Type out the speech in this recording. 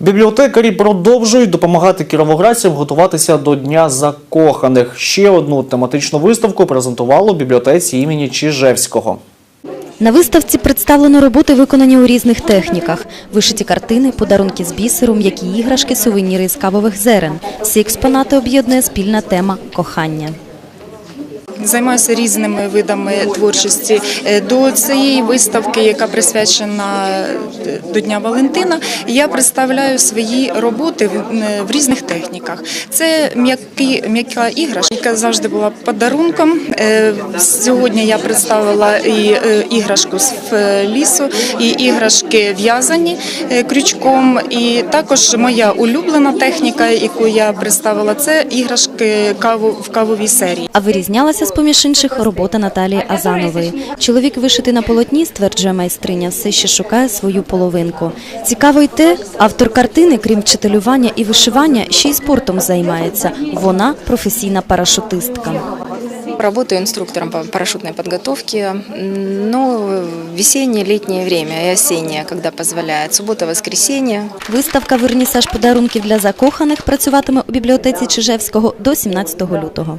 Бібліотекарі продовжують допомагати кіровоградцям готуватися до Дня закоханих. Ще одну тематичну виставку презентувало бібліотеці імені Чижевського. На виставці представлено роботи, виконані у різних техніках: вишиті картини, подарунки з бісеру, м'які іграшки, сувеніри з кавових зерен. Всі експонати об'єднує спільна тема кохання. Займаюся різними видами творчості. Е, До цієї виставки, яка присвячена е, до Дня Валентина, я представляю свої роботи в, е, різних техніках. Це м'які, м'яка іграшка, яка завжди була подарунком. Сьогодні я представила і іграшку з лісу, і іграшки в'язані крючком. І також моя улюблена техніка, яку я представила, це іграшки каву в кавовій серії. А вирізнялася з поміж інших робота Наталії Азанової. Чоловік вишитий на полотні, стверджує майстриня, все ще шукає свою половинку. Цікаво й те, автор картини, крім вчителювання і вишивання, ще й спортом займається. Вона професійна парашутистка. Работаю инструктором по парашютной подготовке, но в весеннее, летнее время и осеннее, когда позволяет. Суббота, воскресенье. Виставка «Вернісаж подарунків для закоханих» працюватиме у бібліотеці Чижевського до 17 лютого.